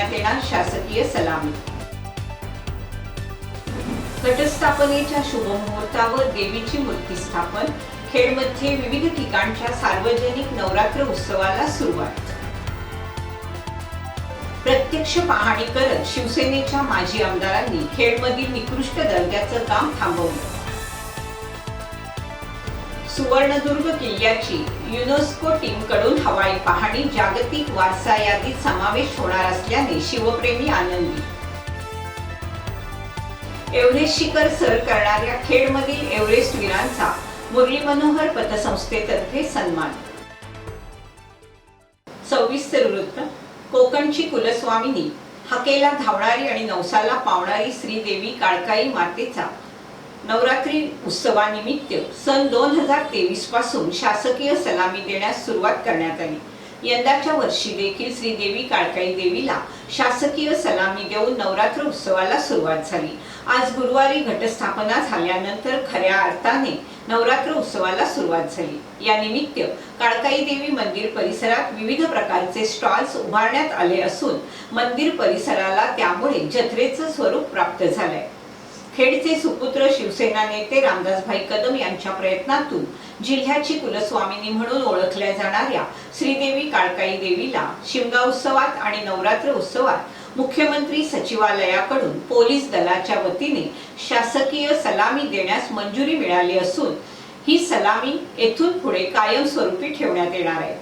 देण्यात येणार शासकीय सलामी. घटस्थापनेच्या शुभमुहूर्तावर देवीची मूर्ती स्थापन. खेडमध्ये विविध ठिकाणच्या सार्वजनिक नवरात्र उत्सवाला सुरुवात. प्रत्यक्ष पाहणी करत शिवसेनेच्या माजी आमदारांनी खेडमधील निकृष्ट दर्जाचं काम थांबवलं. सुवर्णदुर्ग किल्ल्याची युनेस्को टीमकडून हवाई पाहणी जागतिक वारसा यादीत समावेश होणार असल्याने शिवप्रेमी आनंदी. एव्हरेस्ट शिखर सर करणाऱ्या खेडमधील एव्हरेस्ट वीरांचा मुरली मनोहर पतसंस्थेतर्फे सन्मान. सविस्तर वृत्त कोकणची कुलस्वामिनी हकेला धावणारी आणि नवसाला पावणारी श्रीदेवी काळकाई मातेचा नवरात्री उत्सवानिमित्त सन दोन हजार तेवीसपासून शासकीय सलामी देण्यास सुरुवात करण्यात आली. यंदाच्या वर्षी देखील श्रीदेवी काळकाई देवीला शासकीय सलामी देऊन नवरात्र उत्सवाला सुरुवात झाली. आज गुरुवारी घटस्थापना झाल्यानंतर खऱ्या अर्थाने नवरात्र उत्सवाला सुरुवात झाली. या निमित्त काळकाई देवी मंदिर परिसरात विविध प्रकारचे स्टॉल्स उभारण्यात आले असून मंदिर परिसराला त्यामुळे जत्रेचं स्वरूप प्राप्त झालंय. खेडचे सुपुत्र शिवसेना नेते रामदासभाई कदम यांच्या प्रयत्नातून जिल्ह्याची कुलस्वामिनी म्हणून ओळखल्या जाणाऱ्या श्रीदेवी काळकाई देवीला शिमगा उत्सवात आणि नवरात्र उत्सवात मुख्यमंत्री सचिवालयाकडून पोलीस दलाच्या वतीने शासकीय सलामी देण्यास मंजुरी मिळाली असून ही सलामी येथून पुढे कायमस्वरूपी ठेवण्यात येणार आहे.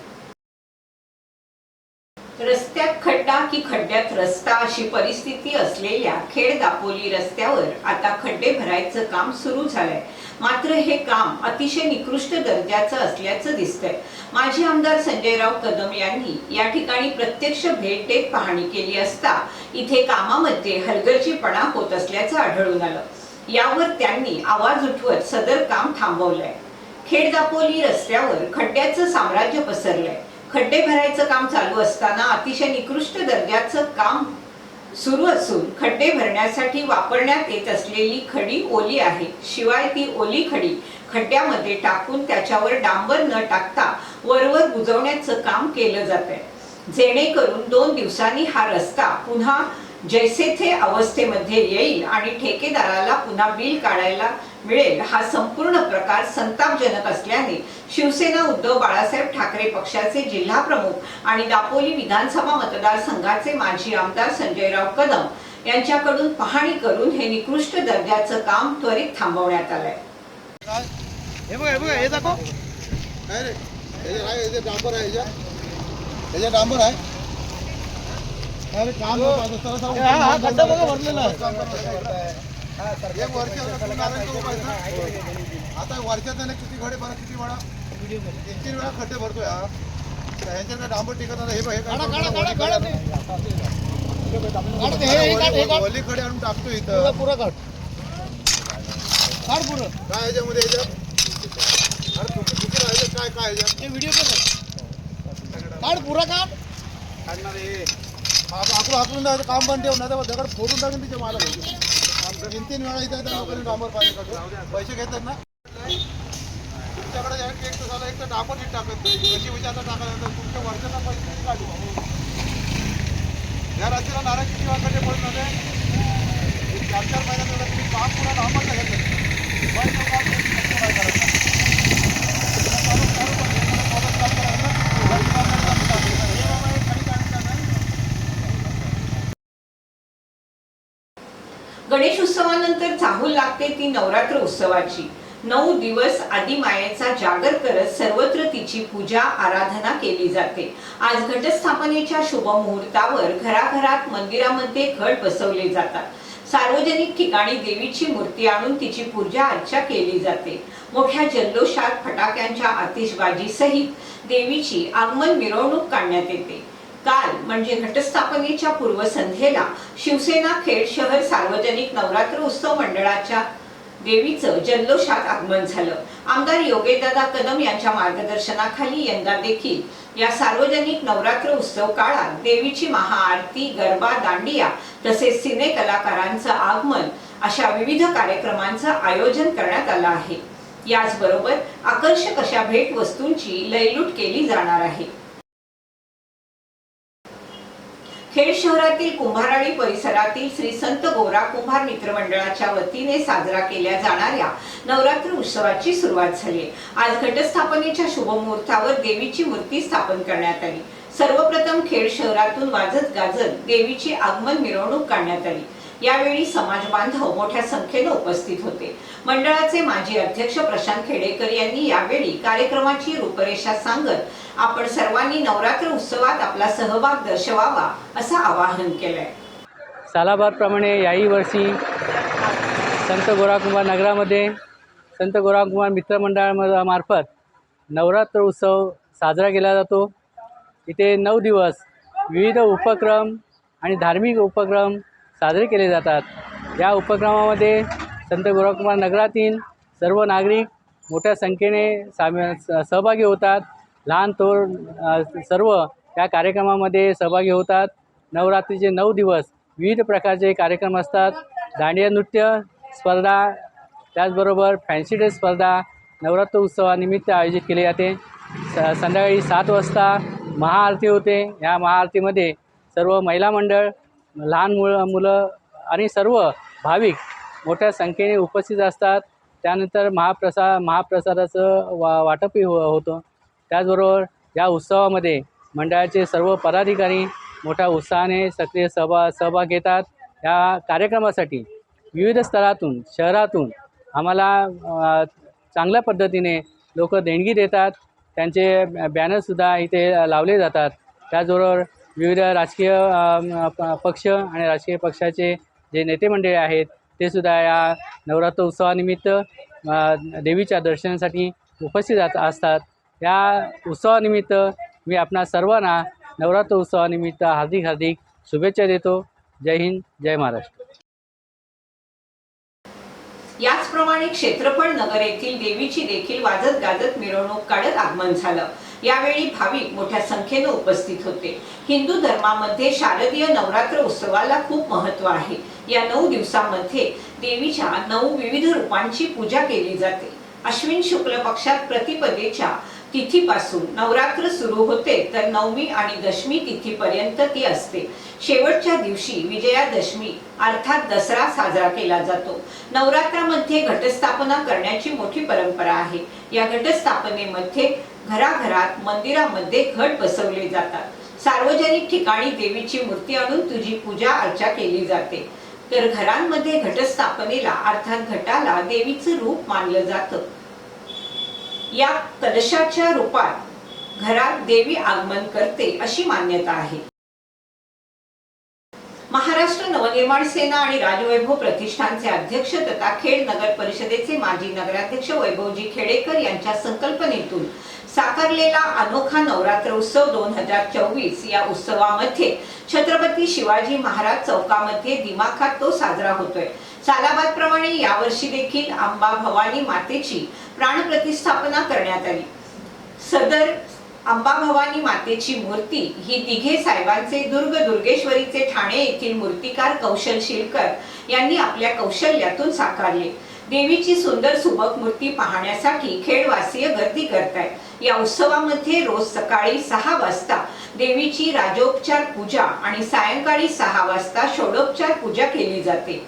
रस्त्यात खड्डा की खड्ड्यात रस्ता अशी परिस्थिती असलेल्या खेड दापोली रस्त्यावर आता खड्डे भरायचं काम सुरू झालंय. मात्र हे काम अतिशय निकृष्ट दर्जाचं असल्याचं दिसतंय. माजी आमदार संजयराव कदम यांनी या ठिकाणी प्रत्यक्ष भेट देत पाहणी केली असता इथे कामामध्ये हलगर्जीपणा होत असल्याचं आढळून आलं. यावर त्यांनी आवाज उठवत सदर काम थांबवलंय. खेड दापोली रस्त्यावर खड्ड्याचं साम्राज्य पसरलंय. खड्डे भरायचं काम चालू असताना अतिशय निकृष्ट दर्जाचं काम सुरू असून खड्डे भरण्यासाठी वापरण्यात येत असलेली खडी ओली आहे. शिवाय ती ओली खडी खड्ड्यामध्ये टाकून त्याच्यावर डांबर न टाकता वरवर बुजवण्याचं काम केलं जात आहे जेणेकरून दोन दिवसांनी हा रस्ता पुन्हा जैसेथे अवस्थेमध्ये येईल आणि ठेकेदाराला पुन्हा बिल काढायला मिळेल. हा संपूर्ण प्रकार संतापजनक असल्याने शिवसेना उद्धव बाळासाहेब ठाकरे पक्षाचे जिल्हा प्रमुख आणि दापोली विधानसभा मतदारसंघाचे माजी आमदार संजयराव कदम यांच्याकडून पाहणी करून हे निकृष्ट दर्जाचं काम त्वरित थांबवण्यात आलंय. आहे. आहे आहे आहे. एक ना. आता वर्षाचा किती खडे भरा किती वेळा तीन तीन वेळा खड्डे भरतोय हा. काय डांबर टिकत हे बघ काय काढा, काढा, करतो, काढा, वली काढा. खडे- ते. काढ ते, काढ, काढ. वली खडे आणून टाकतो इथं. पुरा काढ. काढ पुरं काय ह्याच्यामध्ये ह्याच्यात अरे तू किती राहिलं? काय काय ह्याच्यात ते व्हिडिओ काढ पुरा काढ. काढणार हे आप- आपलं हाकलून जायचं काम बंद ठेवून नाही तर दगड फोडून टाकून तिचे मला तीन तीन वेळा इथं येतात लोकांनी डांबर पाणी काढून पैसे घेतात ना? तुमच्याकडे एक तर झालं एक तर डांबर नीट टाकत कशी विचारता टाकायचं तर तुमच्या वर्षाचा पैसे किती काढू? या रात्रीला नारा किती वाजता पडत नव्हते चार चार महिन्यात तुम्ही काम पुरा डांबर घेतलं पण तो काम तुम्ही काय करायचं? पुन्हा चालू चालू पण हे मला चालू करायचं. घरी काम करायचं. हे बाबा हे काही काढलं नाही. गणेश उत्सवानंतर चाहूल लागते ती नवरात्र उत्सवाची. नऊ दिवस आदी मायेचा जागर करत सर्वत्र तिची पूजा आराधना केली जाते. आज घटस्थापनेच्या शुभ मुहूर्तावर घराघरात मंदिरामध्ये घट बसवले जातात. सार्वजनिक ठिकाणी देवीची मूर्ती आणून तिची पूजा अर्चा केली जाते. मोठ्या जल्लोषात फटाक्यांच्या आतिषबाजी सहित देवीची आगमन मिरवणूक काढण्यात येते. काल म्हणजे घटस्थापनेच्या पूर्वसंध्येला शिवसेना खेड शहर सार्वजनिक नवरात्र उत्सव मंडळाच्या देवीचं जल्लोषात आगमन झालं. आमदार योगेदादा कदम यांच्या मार्गदर्शनाखाली यंदा देखील या सार्वजनिक नवरात्र उत्सव काळात देवीची महाआरती गरबा दांडिया तसेच सिने कलाकारांचं आगमन अशा विविध कार्यक्रमांचं आयोजन करण्यात आलं आहे. याचबरोबर आकर्षक अशा भेट वस्तूंची लयलूट केली जाणार आहे. खेड शहरातील कुंभाराळी परिसरातील श्री संत गोरा कुंभार मित्र मंडळाच्या वतीने साजरा केल्या जाणाऱ्या नवरात्र उत्सवाची सुरुवात झाली. आज घटस्थापनेच्या शुभमुहूर्तावर देवीची मूर्ती स्थापन करण्यात आली. सर्वप्रथम खेड शहरातून वाजत गाजत देवीची आगमन मिरवणूक काढण्यात आली. यावेळी समाज बांधव मोठ्या संख्येने उपस्थित होते. मंडळाचे माजी अध्यक्ष प्रशांत खेडेकर यांनी यावेळी कार्यक्रमाची रूपरेषा सांगत आपण सर्वांनी नवरात्र उत्सवात आपला सहभाग दर्शवावा असं आवाहन केलंय. सालाबादप्रमाणे याही वर्षी संत गोराकुमार नगरामध्ये संत गोराकुमार मित्रमंडळा मार्फत नवरात्र उत्सव साजरा केला जातो. इथे नऊ दिवस विविध उपक्रम आणि धार्मिक उपक्रम साजरे केले जातात. या उपक्रमामध्ये संत गुरुकुमार नगरातील सर्व नागरिक मोठ्या संख्येने सामी स- सहभागी होतात. लहान थोर सर्व या कार्यक्रमामध्ये सहभागी होतात. नवरात्रीचे नऊ दिवस विविध प्रकारचे कार्यक्रम असतात. दांडिया नृत्य स्पर्धा त्याचबरोबर फॅन्सी ड्रेस स्पर्धा नवरात्र उत्सवानिमित्त आयोजित केले जाते. स संध्याकाळी सात वाजता महाआरती होते. या महाआरतीमध्ये सर्व महिला मंडळ लहान मुलं मुलं आणि सर्व भाविक मोठ्या संख्येने उपस्थित असतात. त्यानंतर महाप्रसाद महाप्रसादाचं वा वाटपही हो होतं. त्याचबरोबर या उत्सवामध्ये मंडळाचे सर्व पदाधिकारी मोठ्या उत्साहाने सक्रिय सहभाग सहभाग घेतात. या कार्यक्रमासाठी विविध स्तरातून शहरातून आम्हाला चांगल्या पद्धतीने लोक देणगी देतात. त्यांचे बॅनरसुद्धा इथे लावले जातात. त्याचबरोबर विविध राजकीय पक्ष आणि राजकीय पक्षाचे जे नेते मंडळी आहेत ते सुद्धा या नवरात्र उत्सवानिमित्त देवीच्या दर्शनासाठी उपस्थित असतात. या उत्सवानिमित्त मी आपणा सर्वांना नवरात्र उत्सवानिमित्त हार्दिक हार्दिक शुभेच्छा देतो. जय हिंद जय महाराष्ट्र. याचप्रमाणे क्षेत्रफळ नगर येथील देवीची देखील वाजत गाजत मिरवणूक काढत आगमन झालं. यावेळी भाविक मोठ्या संख्येने उपस्थित होते. हिंदू धर्मामध्ये शारदीय नवरात्र उत्सवाला खूप महत्त्व आहे. या नऊ दिवसामध्ये देवीच्या नऊ विविध रूपांची पूजा केली जाते. अश्विन शुक्ल पक्षात प्रतिपदेच्या तिथीपासून नवरात्र सुरू होते तर नवमी आणि दशमी तिथीपर्यंत ती असते. शेवटच्या दिवशी विजयादशमी अर्थात दसरा साजरा केला जातो. नवरात्रामध्ये घटस्थापना करण्याची मोठी परंपरा आहे. या घटस्थापनेमध्ये घराघरात मंदिरामध्ये घट बसवले जातात. सार्वजनिक ठिकाणी देवीची मूर्ती आणून तुझी पूजा अर्चा केली जाते. तर घरांमध्ये घटस्थापनेला अर्थात घटाला देवीचं रूप मानलं जातं. या कलशाच्या रूपात घरात देवी आगमन करते अशी मान्यता आहे. महाराष्ट्र नवनिर्माण सेना आणि राजवैभव प्रतिष्ठानचे अध्यक्ष तथा खेड नगर परिषदेचे माजी नगराध्यक्ष वैभवजी खेडेकर यांच्या संकल्पनेतून साकारलेला अनोखा नवरात्र उत्सव दोन हजार चोवीस या उत्सवामध्ये छत्रपती शिवाजी महाराज चौकामध्ये दिमाखात तो साजरा होतोय. सालाबाद प्रमाणे यावर्षी देखील अंबा भवानी मातेची प्राणप्रतिष्ठापना करण्यात आली. सदर अंबा भवानी मातेची मूर्ती ही दिघे साहेबांचे दुर्ग दुर्गेश्वरीचे ठाणे येथील मूर्तिकार कौशल शिलकर यांनी आपल्या कौशल्यातून साकारले. देवीची सुंदर सुबक मूर्ती पाहण्यासाठी खेडवासीय गर्दी करतायत. या उत्सवामध्ये रोज सकाळी सहा वाजता देवीची राजोपचार पूजा आणि सायंकाळी सहा वाजता षोडोपचार पूजा केली जाते.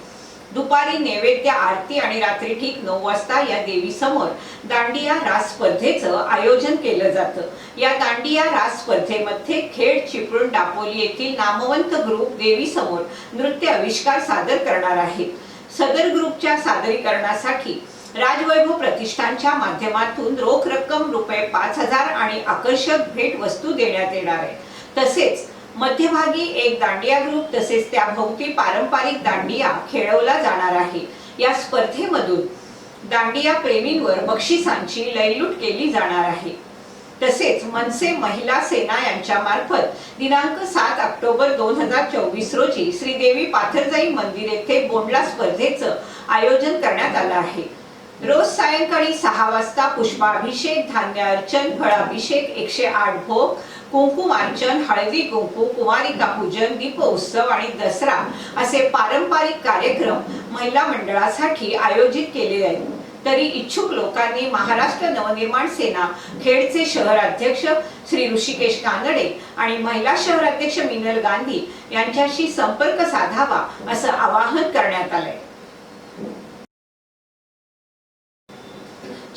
दुपारी नैवेद्य आरती आणि रात्री ठीक नऊ वाजता या देवी समोर दांडिया रास स्पर्धेचं आयोजन केलं जातं. या दांडिया रास स्पर्धेमध्ये खेड चिपळूण दापोली येथील नामवंत ग्रुप देवी समोर नृत्य आविष्कार सादर करणार आहेत. सदर ग्रुपच्या सादरीकरणासाठी राजवैभव प्रतिष्ठानच्या माध्यमातून रोख रक्कम रुपये पाच हजार आणि आकर्षक भेट वस्तू देण्यात येणार आहे. तसेच मध्यभागी एक दांडिया ग्रुप तसेच त्या भोवती पारंपरिक दांडिया खेळवला जाणार आहे. या स्पर्धेमधून दांडिया प्रेमींवर बक्षिसांची लयलूट केली जाणार आहे. तसेच मनसे महिला सेना यांच्या मार्फत दिनांक सात ऑक्टोबर दोन हजार चोवीस रोजी श्रीदेवी पाथरजाई मंदिर येथे बोंडला स्पर्धेचं आयोजन करण्यात आलं आहे. रोज सायंकाळी सहा वाजता पुष्पाभिषेक धान्य अर्चन फळाभिषेक एकशे आठ भोग कुंकुमार्चन हळदी कुंकू कुमारिका पूजन दीपोत्सव आणि दसरा असे पारंपरिक कार्यक्रम महिला मंडळासाठी आयोजित केले जाईल तरी इच्छुक लोकांनी महाराष्ट्र नवनिर्माण सेना खेडचे शहर अध्यक्ष श्री ऋषिकेश कानडे आणि महिला शहर अध्यक्ष मिनल गांधी यांच्याशी संपर्क साधावा असं आवाहन करण्यात आलंय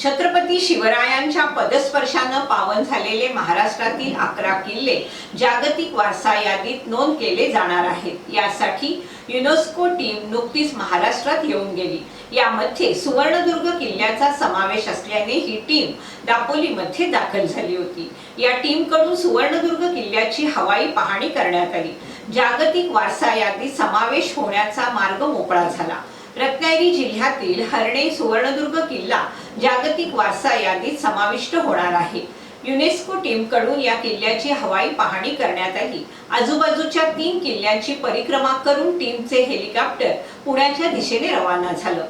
छत्रपती शिवरायांच्या पदस्पर्शानं पावन झालेले महाराष्ट्रातील अकरा किल्ले जागतिक वारसा यादीत नोंद केले जाणार आहेत. यासाठी युनेस्को टीम नुकतीच महाराष्ट्रात येऊन गेली. यामध्ये सुवर्णदुर्ग किल्ल्याचा समावेश असल्याने ही टीम दापोलीमध्ये दाखल झाली होती. या टीमकडून सुवर्णदुर्ग किल्ल्याची हवाई पाहणी करण्यात आली. जागतिक वारसा यादीत समावेश होण्याचा मार्ग मोकळा झाला. रत्नागिरी जिल्ह्यातील हरणे सुवर्णदुर्ग किल्ला जागतिक वारसा यादीत समाविष्ट होणार आहे. युनेस्को टीमकडून या किल्ल्याची हवाई पाहणी करण्यात आली आजूबाजूच्या तीन किल्ल्यांची परिक्रमा करून टीमचे हेलिकॉप्टर पुण्याच्या दिशेने रवाना झालं.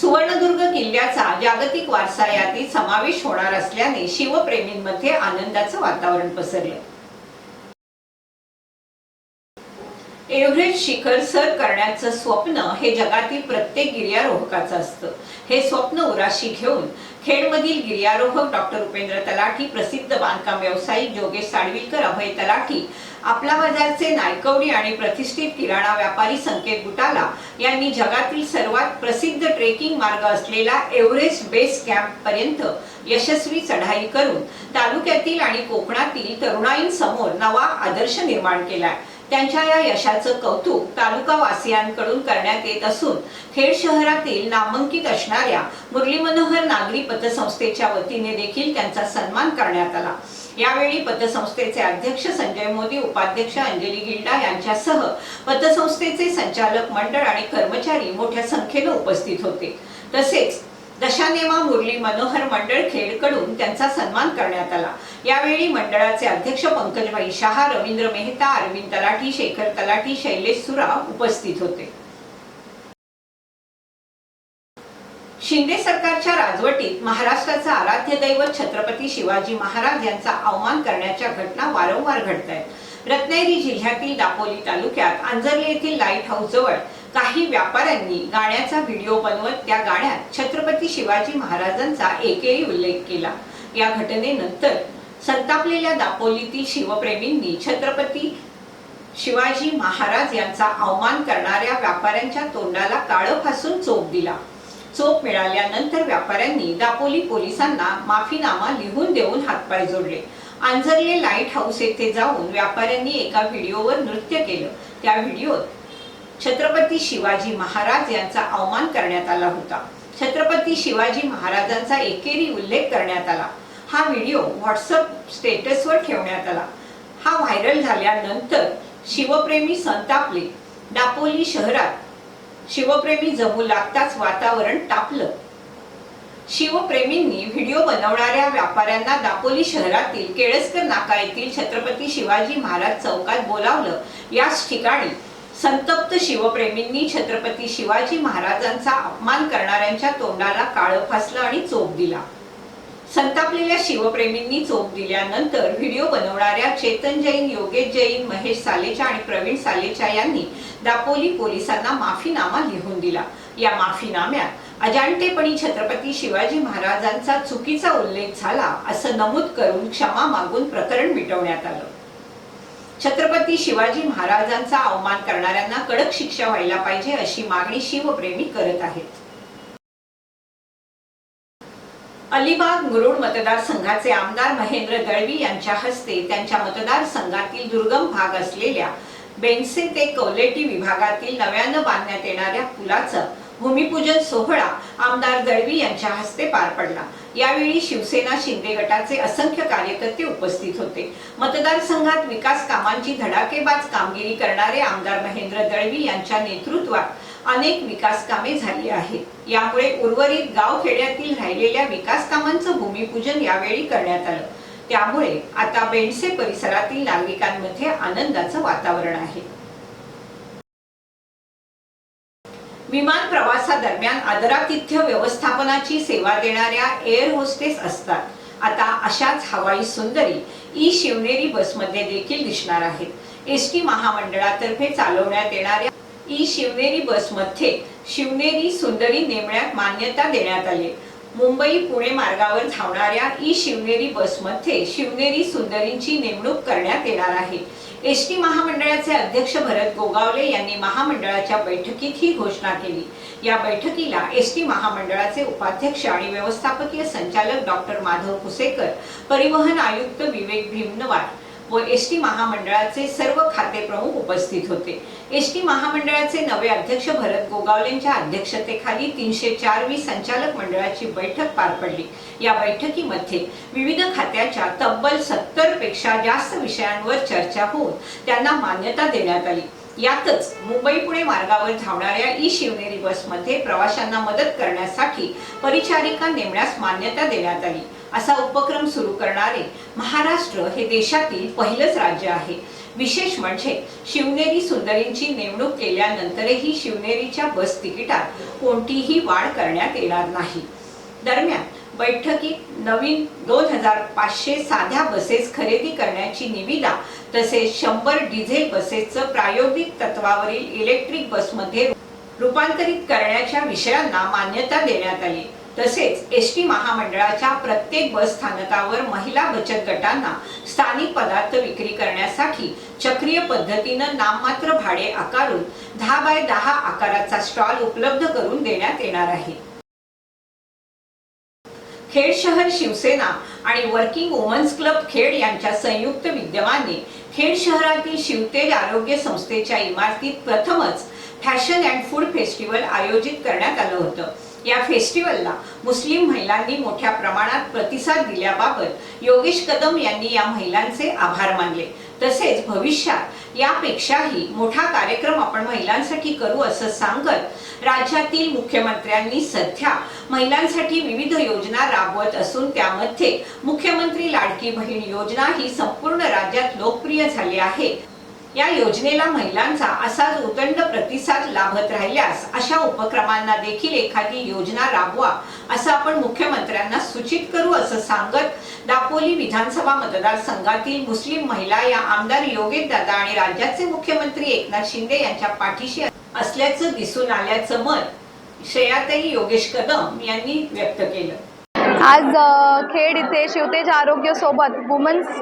सुवर्णदुर्ग किल्ल्याचा जागतिक वारसा यादीत समावेश होणार असल्याने शिवप्रेमींमध्ये आनंदाचं वातावरण पसरलं. एव्हरेस्ट शिखर सर करण्याचं स्वप्न हे जगातील प्रत्येक गिर्यारोहकाचं असतं. हे स्वप्न उराशी घेऊन खेडमधील गिर्यारोहक डॉक्टर उपेंद्र तलाठी प्रसिद्ध बांधकाम व्यावसायिक जोगेश साडविलकर अभय तलाठी आपला बाजारचे नायकवडी आणि प्रतिष्ठित किराणा व्यापारी संकेत गुटाला यांनी जगातील सर्वात प्रसिद्ध ट्रेकिंग मार्ग असलेला एव्हरेस्ट बेस कॅम्प पर्यंत यशस्वी चढाई करून तालुक्यातील आणि कोकणातील तरुणाईंसमोर नवा आदर्श निर्माण केलाय. त्यांच्या या यशाचं कौतुक तालुका वासियांकडून करण्यात येत असून खेड शहरातील नामांकित असणाऱ्या मुरली मनोहर नागरी पतसंस्थेच्या वतीने देखील त्यांचा सन्मान करण्यात आला. यावेळी पतसंस्थेचे अध्यक्ष संजय मोदी उपाध्यक्ष अंजली गिल्डा यांच्यासह पतसंस्थेचे संचालक मंडळ आणि कर्मचारी मोठ्या संख्येने उपस्थित होते. तसेच दशानेमा मुरली मनोहर मंडळ खेडकडून त्यांचा सन्मान करण्यात आला. यावेळी मंडळाचे अध्यक्ष पंकजभाई शहा रवींद्र मेहता अरविंद तलाठी शेखर तलाठी शैलेश सुराव उपस्थित होते. शिंदे सरकारच्या राजवटीत महाराष्ट्राचा आराध्य दैवत छत्रपती शिवाजी महाराज यांचा अवमान करण्याच्या घटना वारंवार घडत आहेत रत्नागिरी जिल्ह्यातील दापोली तालुक्यात आंजर्ले येथील लाइट हाऊस जवळ काही व्यापाऱ्यांनी गाण्याचा व्हिडिओ बनवत त्या गाण्यात छत्रपती शिवाजी महाराजांचा एकेरी उल्लेख केला. या घटनेनंतर संतापलेल्या दापोलीतील शिवप्रेमींनी छत्रपती शिवाजी महाराज यांचा अवमान करणाऱ्या व्यापाऱ्यांच्या तोंडाला काळं फासून चोप दिला. चोप मिळाल्यानंतर व्यापाऱ्यांनी दापोली पोलिसांना माफीनामा लिहून देऊन हातपाय जोडले. आंजर्ले लाइट हाऊस येथे जाऊन व्यापाऱ्यांनी एका व्हिडिओवर नृत्य केलं. त्या व्हिडिओत छत्रपती शिवाजी महाराज यांचा अवमान करण्यात आला होता. छत्रपती शिवाजी महाराजांचा एकेरी उल्लेख करण्यात आला. हा व्हिडिओ व्हॉट्सअप स्टेटसवर ठेवण्यात आला. हा व्हायरल झाल्यानंतर शिवप्रेमी संतापले. दापोली शहरात शिवप्रेमी जमू लागताच वातावरण तापलं. शिवप्रेमींनी व्हिडिओ बनवणाऱ्या व्यापाऱ्यांना दापोली शहरातील केळसकर नाका येथील छत्रपती शिवाजी महाराज चौकात बोलावलं. याच ठिकाणी संतप्त शिवप्रेमींनी छत्रपती शिवाजी महाराजांचा अपमान करणाऱ्यांच्या तोंडाला काळं फासलं आणि चोप दिला. संतापलेल्या शिवप्रेमींनी चोप दिल्यानंतर व्हिडिओ बनवणाऱ्या चेतन जैन योगेश जैन महेश सालेचा आणि प्रवीण सालेचा यांनी दापोली पोलिसांना माफीनामा लिहून दिला. या माफीनाम्यात अजाणतेपणी छत्रपती शिवाजी महाराजांचा चुकीचा उल्लेख झाला असं नमूद करून क्षमा मागून प्रकरण मिटवण्यात आलं. छत्रपती शिवाजी महाराजांचा अवमान करणाऱ्यांना कडक शिक्षा व्हायला पाहिजे अशी मागणी शिवप्रेमी करत आहेत. अलिबाग मुरुड मतदारसंघाचे आमदार महेंद्र दळवी यांच्या हस्ते त्यांच्या मतदारसंघातील दुर्गम भाग असलेल्या बेनसे ते कौलेटी विभागातील नव्यानं बांधण्यात येणाऱ्या पुलाचं भूमिपूजन सोहळा आमदार दळवी यांच्या हस्ते पार पडला. यावेळी शिवसेना शिंदे गटाचे असंख्य कार्यकर्ते उपस्थित होते. मतदारसंघात विकास कामांची धडाकेबाज कामगिरी करणारे आमदार महेंद्र दळवी यांच्या नेतृत्वात अनेक विकास कामे झाली आहेत. यामुळे उर्वरित गाव खेड्यातील राहिलेल्या विकास कामांचं भूमिपूजन यावेळी करण्यात आलं. त्यामुळे आता बेंडसे परिसरातील नागरिकांमध्ये आनंदाचं वातावरण आहे. विमान प्रवासादरम्यान आदरातिथ्य व्यवस्थापनाची सेवा देणाऱ्या एअर होस्टेस असतात. आता अशाच हवाई सुंदरी ई शिवनेरी बसमध्ये देखील दिसणार आहेत. एस टी महामंडळातर्फे चालवण्यात येणाऱ्या ई शिवनेरी बसमध्ये शिवनेरी सुंदरी नेमण्यात मान्यता देण्यात आली. मुंबई पुणे मार्गावर धावणाऱ्या ई शिवनेरी बसमध्ये शिवनेरी सुंदरींची नेमणूक करण्यात येणार आहे. एस टी महामंडळाचे अध्यक्ष भरत गोगावले यांनी महामंडळाच्या बैठकीत ही घोषणा केली. या बैठकीला एस टी महामंडळाचे उपाध्यक्ष आणि व्यवस्थापकीय संचालक डॉक्टर माधव कुसेकर परिवहन आयुक्त विवेक भीमनवार व एस टी महामंडळाचे सर्व खाते प्रमुख उपस्थित होते. एस टी महामंडळाचे नवे अध्यक्ष भरत गोगावलेंच्या अध्यक्षतेखाली तीनशे चारवी संचालक मंडळाची बैठक पार पडली. या बैठकीमध्ये विविध खात्याच्या तब्बल सत्तरपेक्षा जास्त विषयांवर चर्चा होऊन त्यांना मान्यता देण्यात आली. यातच मुंबई पुणे मार्गावर धावणाऱ्या ई शिवनेरी बसमध्ये प्रवाशांना मदत करण्यासाठी परिचारिका नेमण्यास मान्यता देण्यात आली. असा उपक्रम सुरू करणारे महाराष्ट्र हे देशातील पहिलंच राज्य आहे. विशेष म्हणजे शिवनेरी सुंदरींची नेमणूक केल्यानंतरही शिवनेरीच्या बस तिकिटात कोणतीही वाढ करण्यात येणार नाही. दरम्यान बैठकीत नवीन दोन हजार पाचशे साध्या बसेस खरेदी करण्याची निविदा तसेच शंभर डिझेल बसेसचं प्रायोगिक तत्वावरील इलेक्ट्रिक बसमध्ये रूपांतरित करण्याच्या विषयांना मान्यता देण्यात आली. तसेच एस टी महामंडळाच्या प्रत्येक बस स्थानकावर महिला बचत गटांना स्थानिक पदार्थ विक्री करण्यासाठी चक्रीय पद्धतीनं नाममात्र भाडे आकारून दहा बाय दहा आकाराचा स्टॉल उपलब्ध करून देण्यात येणार आहे. खेड शहर शिवसेना आणि वर्किंग वुमन्स क्लब खेड यांच्या संयुक्त विद्यमाने खेड शहरातील शिवतेज आरोग्य संस्थेच्या इमारतीत प्रथमच फॅशन अँड फूड फेस्टिवल आयोजित करण्यात आलं होतं. या फेस्टिवलला मुस्लिम महिलांनी मोठ्या प्रमाणात प्रतिसाद दिल्याबाबत योगेश कदम यांनी या महिलांचे आभार मानले. तसेच भविष्यात यापेक्षाही मोठा कार्यक्रम आपण महिलांसाठी करू असं सांगत राज्यातील मुख्यमंत्र्यांनी सध्या महिलांसाठी विविध योजना राबवत असून त्यामध्ये मुख्यमंत्री लाडकी बहीण योजना ही संपूर्ण राज्यात लोकप्रिय झाली आहे. या योजनेला महिलांचा असाच उदंड प्रतिसाद लाभत राहिल्यास अशा उपक्रमांना देखील एखादी योजना राबवा असं आपण मुख्यमंत्र्यांना सूचित करू असं सांगत दापोली विधानसभा मतदारसंघातील मुस्लिम महिला या आमदार योगेश दादा आणि राज्याचे मुख्यमंत्री एकनाथ शिंदे यांच्या पाठीशी असल्याचं दिसून आल्याचं मत श्रेयाताई योगेश कदम यांनी व्यक्त केलं. आज खेड इथे शिवतेज आरोग्य सोबत वुमन्स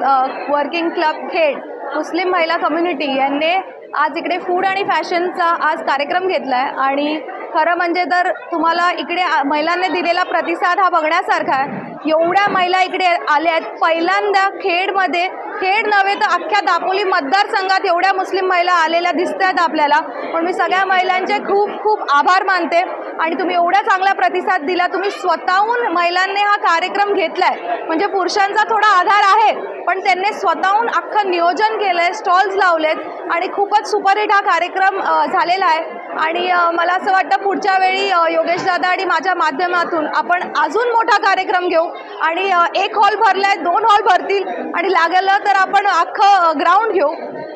वर्किंग क्लब खेड मुस्लिम महिला कम्युनिटी यांनी आज इकडे फूड आणि फॅशनचा आज कार्यक्रम घेतला आहे आणि खरं म्हणजे तर तुम्हाला इकडे महिलांनी दिलेला प्रतिसाद हा बघण्यासारखा आहे. एवढ्या महिला इकडे आल्या आहेत. पहिल्यांदा खेडमध्ये खेड नव्हे तर अख्ख्या दापोली मतदारसंघात एवढ्या मुस्लिम महिला आलेल्या दिसत आहेत आपल्याला. पण मी सगळ्या महिलांचे खूप खूप आभार मानते. आणि तुम्ही एवढा चांगला प्रतिसाद दिला. तुम्ही स्वतःहून महिलांनी हा कार्यक्रम घेतलाय. म्हणजे पुरुषांचा थोडा आधार आहे पण त्यांनी स्वतःहून अख्खं नियोजन केलंय स्टॉल्स लावलेत. आणि खूपच सुपरहिट हा कार्यक्रम झालेला आहे. आणि मला असं वाटतं पुढच्या वेळी योगेश दादा आणि माझ्या माध्यमातून आपण अजून मोठा कार्यक्रम घेऊ आणि एक हॉल भरलाय दोन हॉल भरतील आणि लागलं तर आपण अख्खं ग्राउंड घेऊ.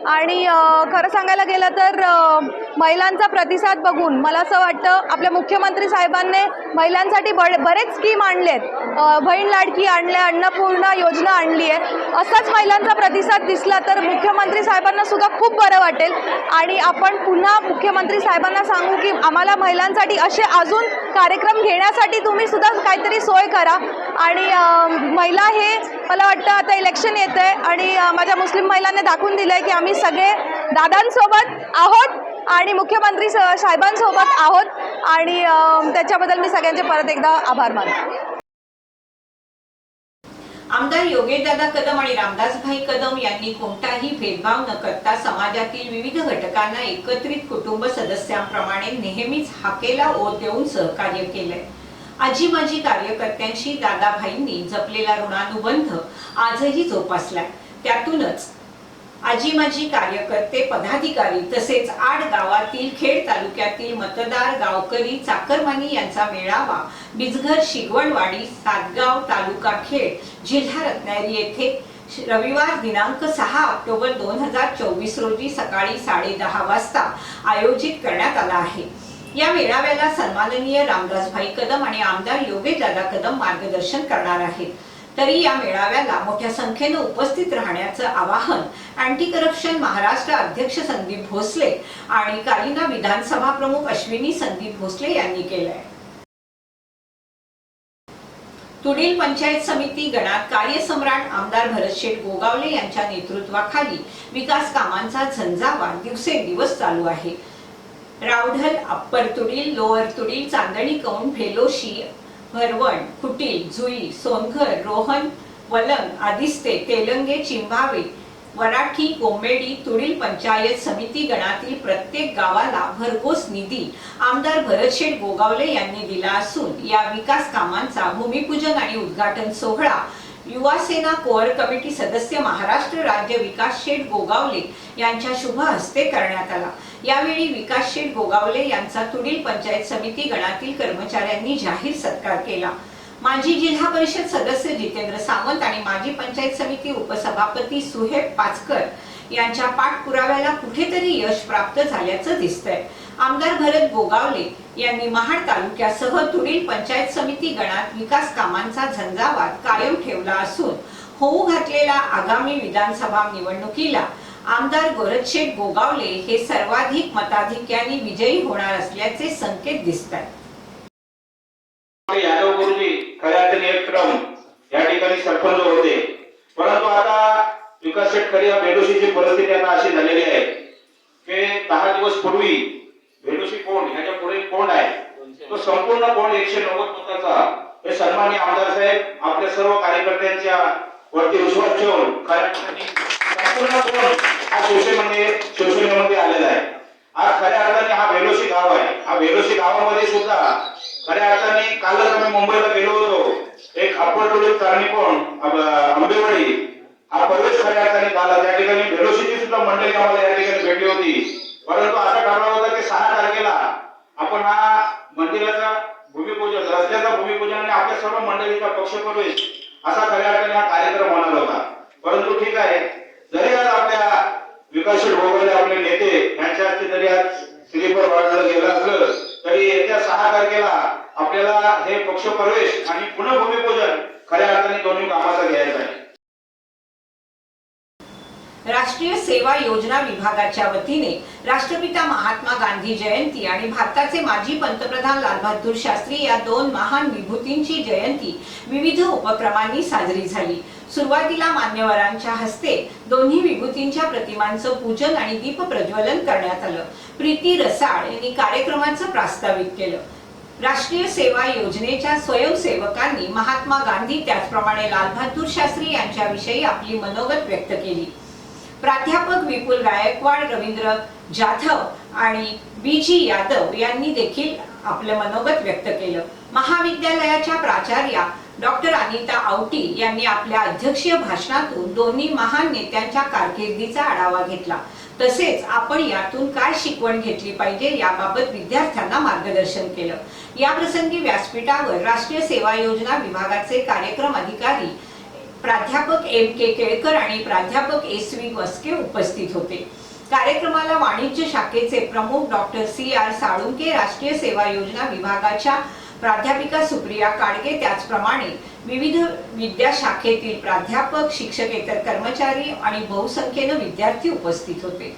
आणि खरं सांगायला गेलं तर महिलांचा प्रतिसाद बघून मला असं वाटतं आपल्या मुख्यमंत्री साहेबांनी महिलांसाठी बरे बरेच स्कीम आणलेत. आहेत बहीण लाडकी आणल्या अन्नपूर्णा योजना आणली आहे. असाच महिलांचा प्रतिसाद दिसला तर मुख्यमंत्री साहेबांना सुद्धा खूप बरं वाटेल. आणि आपण पुन्हा मुख्यमंत्री साहेबांना सांगू की आम्हाला महिलांसाठी असे अजून कार्यक्रम घेण्यासाठी तुम्ही सुद्धा काहीतरी सोय करा. आणि महिला हे मला वाटतं आता इलेक्शन येतं आहे आणि माझ्या मुस्लिम महिलांनी दाखवून दिलं आहे की आम्ही सगळे दादांसोबत आहोत आणि मुख्यमंत्री स- साहेबांसोबत आहोत. आणि त्याच्याबद्दल मी सगळ्यांचे परत एकदा आभार मानतो. आमदार योगेशदादा कदम आणि रामदासभाई कदम यांनी कोणताही भेदभाव न करता समाजातील विविध घटकांना एकत्रित कुटुंब सदस्यांप्रमाणे नेहमीच हाकेला ओत देऊन सहकार्य केलंय. आजी माजी कार्यकर्त्यांशी दादाभाईंनी जपलेला ऋणानुबंध आजही जोपासलाय. त्यातूनच आजी माजी कार्यकर्ते पदाधिकारी तसेच आठ गावातील खेड तालुक्यातील मतदार गावकरी चाकरमानी यांचा मेळावा बिजघर शिगवणवाडी सातगाव तालुका खेड जिल्हा रत्नागिरी येथे रविवार दिनांक सहा ऑक्टोबर दोन हजार चोवीस रोजी सकाळी साडे दहा वाजता आयोजित करण्यात आला आहे. या मेळाव्याला सन्माननीय रामदासभाई कदम आणि आमदार योगेश दादा कदम मार्गदर्शन करणार आहेत. तरी या मेळाव्याला मोठ्या संख्येनं उपस्थित राहण्याचं आवाहन अँटी करप्शन महाराष्ट्र अध्यक्ष संदीप भोसले आणि कालिना विधानसभा प्रमुख अश्विनी संदीप भोसले यांनी केलंय. तुडील पंचायत समिती गणात कार्यसम्राट आमदार भरतशेठ गोगावले यांच्या नेतृत्वाखाली विकास कामांचा झंझावात दिवसेंदिवस चालू आहे. रावढल अप्पर तुडील लोअर तुडील चांदणी कौन भेलोशी हरवण खुटील जुई सोनघर रोहन वलंग आदिस्ते तेलंगे चिंभावे वराठी कोंबेडी तुडील पंचायत समिती गणातील प्रत्येक गावाला भरघोस निधी आमदार भरतशेठ गोगावले यांनी दिला असून या विकास कामांचा भूमिपूजन आणि उद्घाटन सोहळा युवासेना कोअर कमिटी सदस्य महाराष्ट्र राज्य विकास शेठ गोगावले यांच्या शुभ हस्ते करण्यात आला. यावेळी विकास शेठ गोगावले यांचा तुडील पंचायत समिती गणातील कर्मचाऱ्यांनी जाहीर सत्कार केला. माजी जिल्हा परिषद सदस्य जितेंद्र सावंत आणि माजी पंचायत समिती उपसभापती सुहेब पाचकर यांच्या पाठपुराव्याला कुठेतरी यश प्राप्त झाल्याचं दिसतंय. आमदार भरत गोगावले यांनी महाड तालुक्यासह तुडील पंचायत समिती गणात विकास कामांचा झंझावात कायम ठेवला असून होऊ घातलेला आगामी विधानसभा निवडणुकीला आमदार गोरखशेठ गोगावले हे सर्वाधिक मताधिक्याने विजयी होणार असल्याचे संकेत दिसत आहेत यादव गुरुजी खऱ्या अर्थाने एक क्रम या ठिकाणी सरपंच होते. परंतु आता विकास शेटकरी या बेडोशीची परिस्थिती आता अशी झालेली आहे की दहा दिवस पूर्वी बेडोशी कोण ह्याच्या पुढे कोण आहे? तो संपूर्ण कोण एकशे नव्वद मताचा? हे सन्मान्य आमदार साहेब आपल्या सर्व कार्यकर्त्यांच्या वरती विश्वास ठेवून कार्यकर्त्यांनी अर्थाने संपूर्ण कोण हा शिवसेनेमध्ये शिवसेनेमध्ये आलेला आहे. आज खऱ्या अर्थाने हा बेलोशी गाव आहे. हा बेलोशी गावामध्ये सुद्धा खऱ्या अर्थाने कालच आम्ही मुंबईला गेलो होतो. एक अप्पर चारणी कोण आंबेवाडी हा प्रवेश खऱ्या अर्थाने झाला. त्या ठिकाणी बेलोशीची सुद्धा मंडळी आम्हाला या ठिकाणी भेटली होती. परंतु असं ठरवलं होता की सहा तारखेला आपण हा मंदिराचा भूमिपूजन रस्त्याचा भूमिपूजन आणि आपल्या सर्व मंडळीचा पक्षप्रवेश असा खऱ्या अर्थाने हा कार्यक्रम होणार होता. परंतु ठीक आहे जरी आज आपल्या विकासशील भोगवले आपले नेते यांच्या हस्ते जरी आज श्रीफळ वाढलं गेलं असलं तरी येत्या सहा तारखेला आपल्याला हे पक्ष प्रवेश आणि पुन्हा भूमिपूजन खऱ्या अर्थाने दोन्ही कामाचा घ्यायचा आहे राष्ट्रीय सेवा योजना विभागाच्या वतीने राष्ट्रपिता महात्मा गांधी जयंती आणि भारताचे माजी पंतप्रधान लालबहादूर शास्त्री या दोन महान विभूतींची जयंती विविध उपक्रमांनी साजरी झाली. सुरुवातीला मान्यवरांच्या हस्ते दोन्ही विभूतींच्या प्रतिमांचं पूजन आणि दीप प्रज्वलन करण्यात आलं. प्रीती रसाळ यांनी कार्यक्रमाचं प्रास्ताविक केलं. राष्ट्रीय सेवा योजनेच्या स्वयंसेवकांनी महात्मा गांधी त्याचप्रमाणे लालबहादूर शास्त्री यांच्याविषयी आपली मनोगत व्यक्त केली. प्राध्यापक विपुल गायकवाड रवींद्र जाधव आणि बी जी यादव यांनी देखील आपलं मनोगत व्यक्त केलं. महाविद्यालयाच्या प्राचार्या डॉक्टर अनिता आवटी यांनी आपल्या अध्यक्षीय भाषणातून दोन्ही महान नेत्यांच्या कारकिर्दीचा आढावा घेतला. तसेच आपण यातून काय शिकवण घेतली पाहिजे याबाबत विद्यार्थ्यांना मार्गदर्शन केलं. या प्रसंगी व्यासपीठावर राष्ट्रीय सेवा योजना विभागाचे कार्यक्रम अधिकारी प्राध्यापक एम के केळकर आणि प्राध्यापक एस व्ही वस्के उपस्थित होते. कार्यक्रमाला वाणिज्य शाखेचे प्रमुख डॉक्टर सी आर साळुंके राष्ट्रीय सेवा योजना विभागाच्या प्राध्यापिका सुप्रिया काडगे त्याचप्रमाणे विविध विद्याशाखेतील प्राध्यापक शिक्षकेतर कर्मचारी आणि बहुसंख्येनं विद्यार्थी उपस्थित होते.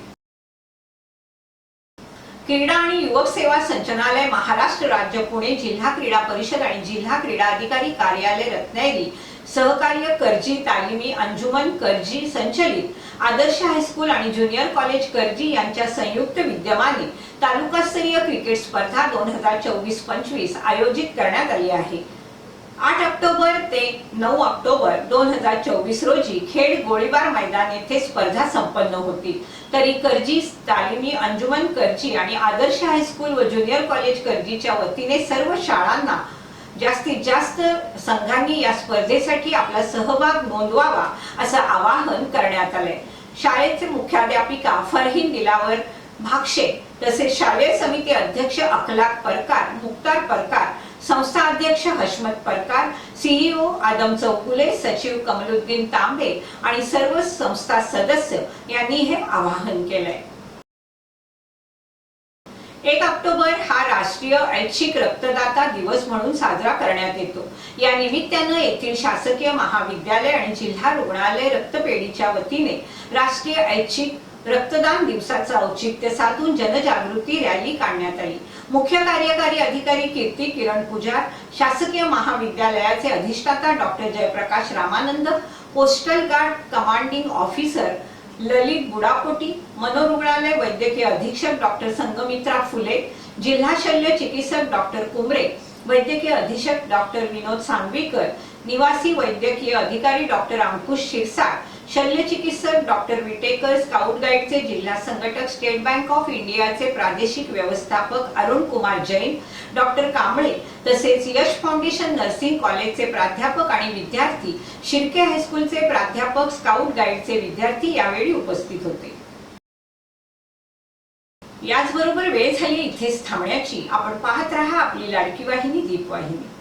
क्रीडा आणि युवक सेवा संचालनालय महाराष्ट्र राज्य पुणे जिल्हा क्रीडा परिषद आणि जिल्हा क्रीडा अधिकारी कार्यालय रत्नागिरी सहकार्य करजी तालिमी अंजुमन करजी संचलित आदर्श हायस्कूल आणि ज्युनियर कॉलेज करजी यांच्या संयुक्त विद्यमाने तालुकास्तरीय क्रिकेट स्पर्धा दोन हजार चोवीस पंचवीस आयोजित करण्यात आली आहे. आठ ऑक्टोबर ते नऊ ऑक्टोबर दोन हजार चोवीस रोजी खेड गोळीबार मैदान येथे स्पर्धा संपन्न होतील तरी करजी तालिमी अंजुमन करजी आणि आदर्श हायस्कूल व ज्युनियर कॉलेज करजीच्या वतीने सर्व शाळांना जास्तीत जास्त संघांनी या स्पर्धेसाठी आपला सहभाग नोंदवावा असं आवाहन करण्यात आलंय. शाळेचे मुख्याध्यापिका फरहीन दिलावर भाक्षे तसेच शालेय समिती अध्यक्ष अखलाक परकार मुक्तार परकार संस्था अध्यक्ष हशमत परकार सीईओ आदम चौकुले सचिव कमलुद्दीन तांबे आणि सर्व संस्था सदस्य यांनी हे आवाहन केलंय. एक ऑक्टोबर हा राष्ट्रीय ऐच्छिक रक्तदाता दिवस म्हणून साजरा करण्यात येतो. या निमित्तानं येथील शासकीय महाविद्यालय आणि जिल्हा रुग्णालय रक्तपेढीच्या वतीने राष्ट्रीय ऐच्छिक रक्तदान दिवसाचं औचित्य साधून जनजागृती रॅली काढण्यात आली. मुख्य कार्यकारी अधिकारी कीर्ती किरण पुजार शासकीय महाविद्यालयाचे अधिष्ठाता doctor Jayprakash Ramanand postal guard commanding officer Lalit Budapoti मनोरुग्णालय वैद्यकीय अधीक्षक डॉक्टर संगमित्रा फुले जिल्हा शल्य चिकित्सक डॉक्टर कुमरे वैद्यकीय अधीक्षक डॉक्टर विनोद सांगवीकर निवासी वैद्यकीय अधिकारी डॉक्टर अंकुश शिरसाट शल्यचिकित्सक डॉक्टर विटेकर स्काउट गाईडचे जिल्हा संघटक स्टेट बँक ऑफ इंडियाचे प्रादेशिक व्यवस्थापक अरुण कुमार जैन डॉक्टर कांबळे तसेच यश फाउंडेशन नर्सिंग कॉलेजचे प्राध्यापक आणि विद्यार्थी शिर्के हायस्कूलचे प्राध्यापक स्काउट गाईडचे विद्यार्थी यावेळी उपस्थित होते. याचबरोबर वेळ झाली इथेच थांबण्याची. आपण पाहत राहा आपली लाडकी वाहिनी दीप वाहिनी